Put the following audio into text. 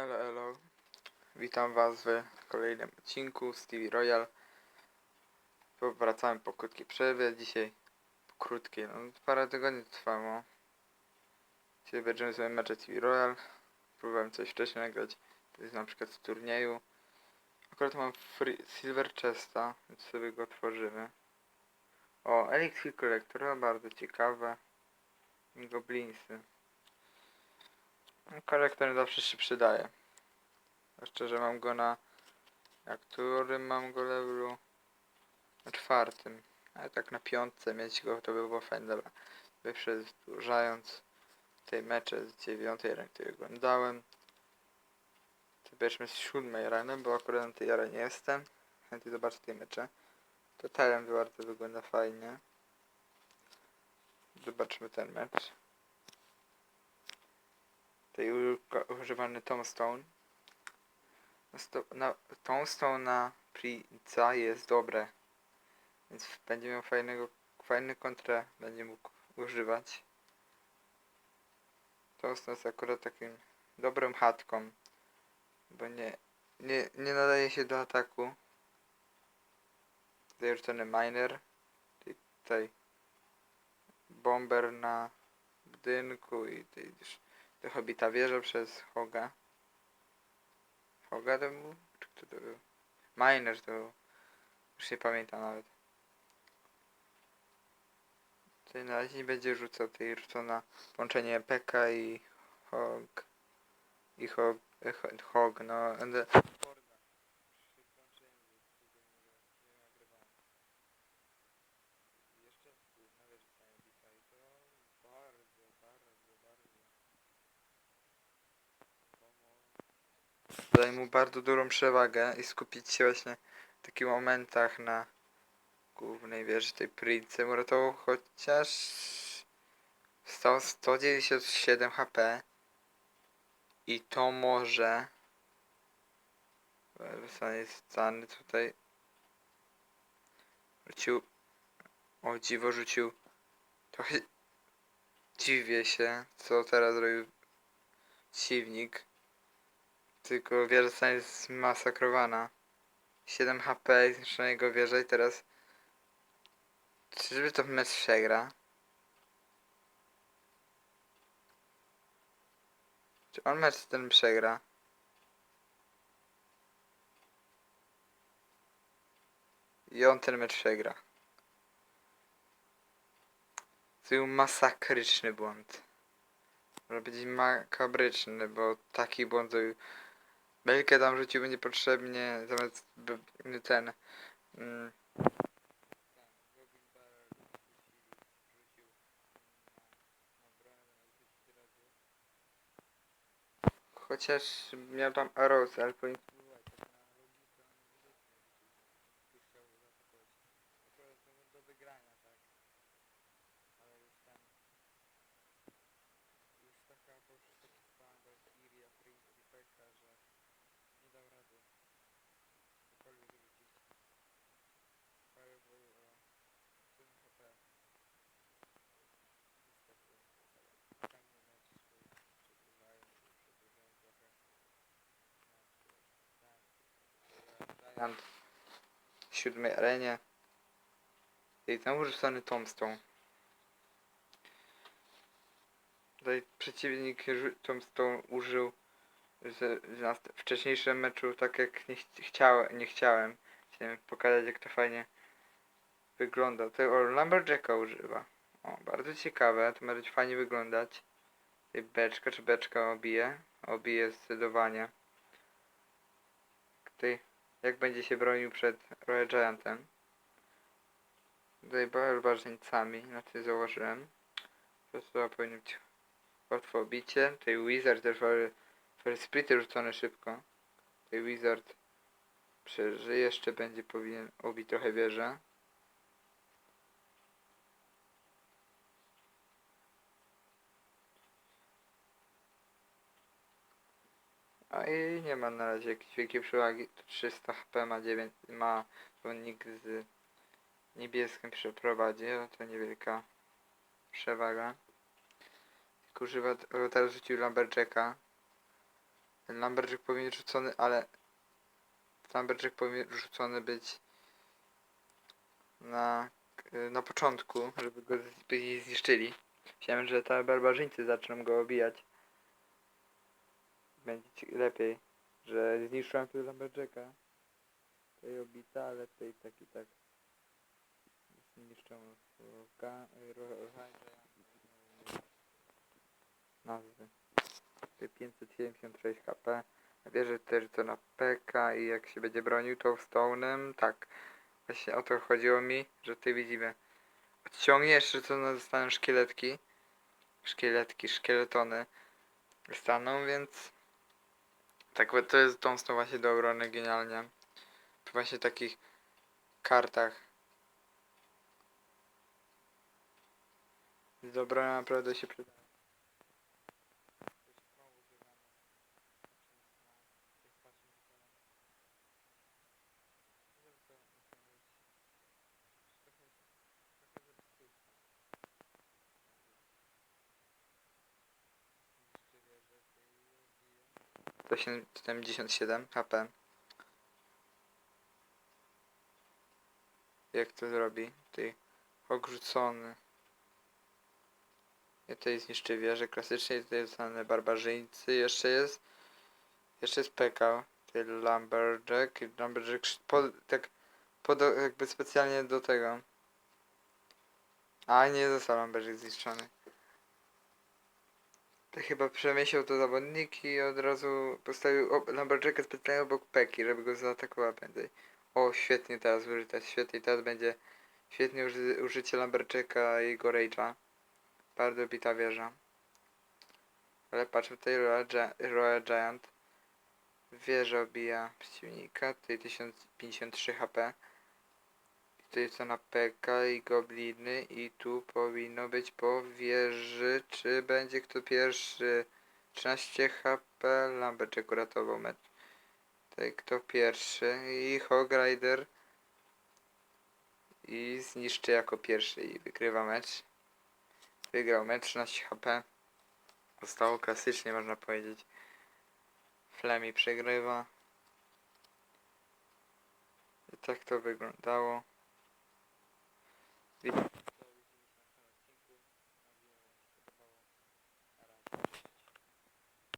Elo, elo. Witam Was w kolejnym odcinku z TV Royal. Powracamy po krótkiej przerwie. Dzisiaj po krótkiej, no parę tygodni trwało. Dzisiaj będziemy sobie mecze TV Royal. Próbowałem coś wcześniej nagrać. To jest na przykład z turnieju. Akurat mam free Silver Chesta, więc sobie go tworzymy. O, Elixir Collector, to bardzo ciekawe. Goblinsy. Kolektor zawsze się przydaje. Zwłaszcza, że mam go na... Na którym mam go levelu? Na czwartym. Ale tak na piątce mieć go to by było fajne. Dobra. By przedłużając tej mecze z dziewiątej rany, który oglądałem. To z siódmej rany, bo akurat na tej arenie jestem. Chętnie zobaczę tej mecze. To talent bardzo wygląda fajnie. Zobaczmy ten mecz. Tutaj używany Tombstone. Sto- Na, Tombstone na Prince'a jest dobre. Więc będzie miał fajnego, fajny kontrę, będzie mógł używać. Tombstone jest akurat takim dobrą chatką. Bo nie, nie, nie nadaje się do ataku. Tutaj miner. Tutaj bomber na budynku i tutaj już do Hobbita wieża przez Hoga. Hoga to był? Czy kto to był? Miner to był. Już nie pamiętam nawet. Tutaj na razie nie będzie rzucał tej rzucona połączenie PK i Hog. I Hog. e, Ho- Hog, no. Daje mu bardzo dużą przewagę i skupić się właśnie w takich momentach na głównej wieży tej Prince uratował chociaż stał 197 HP i to może zostanie stany tutaj rzucił o dziwo rzucił trochę dziwię się co teraz zrobił przeciwnik tylko wieża zostanie zmasakrowana. 7 HP i zniszczona jego wieża i teraz... Czyżby to mecz przegra? Czy on mecz ten przegra? I on ten mecz przegra. To był masakryczny błąd. Może być makabryczny, bo taki błąd zrobił Belkę tam rzucił niepotrzebnie, zamiast ten. Mm, Chociaż miał tam Arrows, ale powinien spróbować. tak na logikę, on nie rzucił. Już chciał zaatakować. Akurat to do wygrania, tak. Ale już tam... Już taka, bo już taki fan Valkyria, Prince i Pekka, że nie dał rady cokolwiek rzucić. Fireball o 7 HP. Niestety, następny mecz y, przedłużają, przedłużają trochę. Giant w siódmej arenie. I tam rzucony Tombstone. Tutaj przeciwnik rzu- Tombstone użył z, na wcześniejszym meczu, tak jak nie, ch- chciałem, nie chciałem. Chciałem pokazać jak to fajnie wygląda. Tutaj Lumberjacka używa. O, bardzo ciekawe, to może być fajnie wyglądać. Tutaj beczka, czy beczka obije? Obije zdecydowanie. Tutaj jak będzie się bronił przed Royal Giantem. Tutaj barbarzyńcami, na tym założyłem. Chyba powinno być łatwo obicie. Tutaj Wizard też First Splitter rzucony szybko. Tutaj Wizard przeżyje, jeszcze będzie powinien obić trochę wieżę. A i nie ma na razie jakiejś wielkiej przewagi. To 300 HP ma 9, ma zawodnik z niebieskim przeprowadzi, to niewielka przewaga. Tylko używa, teraz rzucił Lumberjacka. Lumberjack powinien rzucony, ale Lumberjack powinien rzucony być na, na początku, żeby go by zniszczyli. Myślałem, że te barbarzyńcy zaczną go obijać. Będzie ci lepiej, że zniszczyłem tu Lumberjacka. Tutaj obita, ale tutaj tak i tak ro- nazwy. Tutaj 576 HP. Wierzę też to na PK i jak się będzie bronił to stone'em, tak. Właśnie o to chodziło mi, że tutaj widzimy. Odciągnie jeszcze to na zostaną szkieletki. Szkieletki, szkieletony staną, więc tak to jest stą właśnie do obrony genialnie. Przy właśnie takich kartach. Dobra, naprawdę się przyda. To 77 HP. Jak to zrobi? Tutaj odrzucony. I tutaj zniszczy wieżę klasycznie, tutaj zostane barbarzyńcy, jeszcze jest jeszcze jest PK, tutaj Lumberjack Lumberjack pod, tak pod, jakby specjalnie do tego. A nie został Lumberjack zniszczony. To chyba przemyślał to zawodnik i od razu postawił ob- Lumberjacka specjalnie obok Peki, żeby go zaatakował prędzej. O, świetnie teraz użyte, świetnie, teraz będzie świetnie uży użycie Lumberjacka i jego Rage'a. Bardzo bita wieża. Ale patrz, tutaj Royal, Gia Royal Giant wieża obija przeciwnika, tutaj 1053 HP. Co na PK i gobliny i tu powinno być po wieży, czy będzie kto pierwszy? 13 HP, Lumberjack uratował mecz. Tutaj kto pierwszy i Hog Rider i zniszczy jako pierwszy i wygrywa mecz. Wygrał mecz 13 HP. Zostało klasycznie można powiedzieć. Flemi przegrywa. I tak to wyglądało.